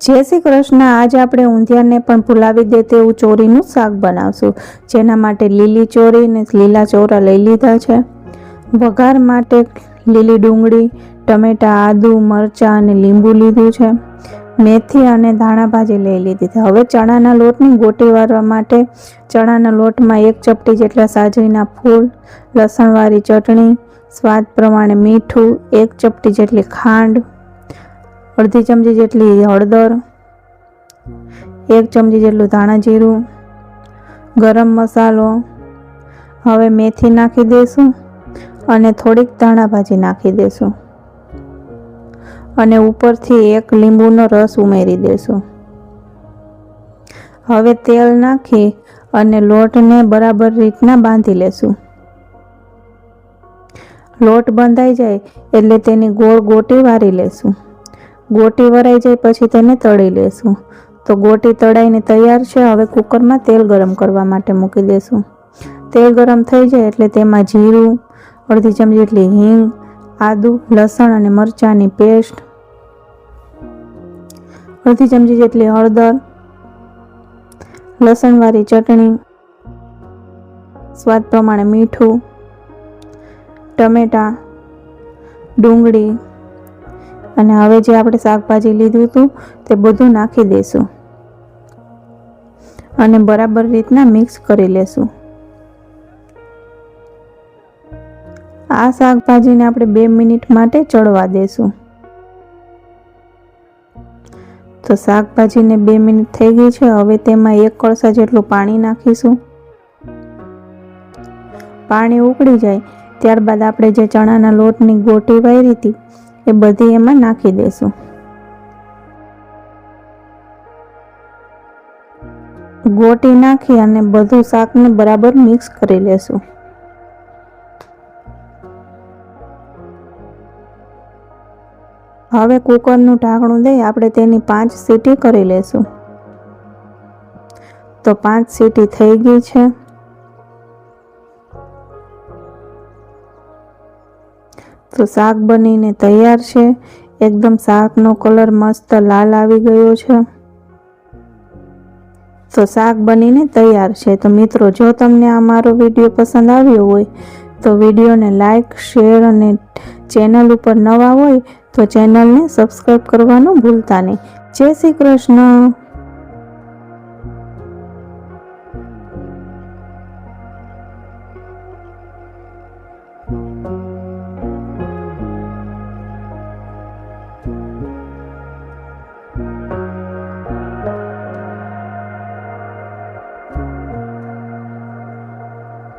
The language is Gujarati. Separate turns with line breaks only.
જય શ્રી કૃષ્ણ. આજે આપણે ઊંધિયાને પણ ભૂલાવી દે તેવું ચોરીનું શાક બનાવશું. જેના માટે લીલી ચોરી અને લીલા ચોરા લઈ લીધા છે. વઘાર માટે લીલી ડુંગળી, ટમેટાં, આદુ, મરચાં અને લીંબુ લીધું છે. મેથી અને ધાણા ભાજી લઈ લીધી છે. હવે ચણાના લોટની ગોટી વાળવા માટે ચણાના લોટમાં એક ચપટી જેટલા સાજવીના ફૂલ, લસણવાળી ચટણી, સ્વાદ પ્રમાણે મીઠું, એક ચપટી જેટલી ખાંડ અડધી ચમચી જેટલી હળદર, એક ચમચી જેટલું ધાણા જીરું, ગરમ મસાલો. હવે મેથી નાખી દઈશું અને થોડીક ધાણા ભાજી નાખી દઈશું અને ઉપરથી એક લીંબુનો રસ ઉમેરી દઈશું હવે તેલ નાખી અને લોટને બરાબર રીતના બાંધી લેશું. લોટ બંધાઈ જાય એટલે તેની ગોળ ગોટી વારી લેશું. ગોટી વરાઈ જાય પછી તેને તળી લેશું. તો ગોટી તળાઈને તૈયાર છે, હવે કુકરમાં તેલ ગરમ કરવા માટે મૂકી દેશું. તેલ ગરમ થઈ જાય એટલે તેમાં જીરું, અડધી ચમચી જેટલી હિંગ, આદું, લસણ અને મરચાંની પેસ્ટ, અડધી ચમચી જેટલી હળદર, લસણવાળી ચટણી, સ્વાદ પ્રમાણે મીઠું, ટમેટાં, ડુંગળી અને હવે જે આપણે શાકભાજી લીધું હતું, તે બધું નાખી દઈશું અને બરાબર રીતના મિક્સ કરી લેશું. આ શાકભાજીને આપણે બે મિનિટ માટે ચડવા દેશું. તો શાકભાજીને બે મિનિટ થઈ ગઈ છે, હવે તેમાં એક કળસા જેટલું પાણી નાખીશું. પાણી ઉકળી જાય, ત્યારબાદ આપણે જે ચણાના લોટની ગોટી વાયરી હતી એ બધી એમાં નાખી દેશું. ગોટી નાખી અને બધું શાકને બરાબર મિક્સ કરી લેશું. હવે કુકરનું ઢાંકણું દઈ આપણે તેની પાંચ સીટી કરી લેશું. તો પાંચ સીટી થઈ ગઈ છે. તો શાક બનીને તૈયાર છે. એકદમ શાકનો કલર મસ્ત લાલ આવી ગયો છે. તો શાક બનીને તૈયાર છે. તો મિત્રો, જો તમને આ મારો વીડિયો પસંદ આવ્યો હોય, તો વિડીયોને લાઇક શેર અને ચેનલ ઉપર નવા હોય, તો ચેનલને સબસ્ક્રાઈબ કરવાનું ભૂલતા નહીં. જય શ્રી કૃષ્ણ.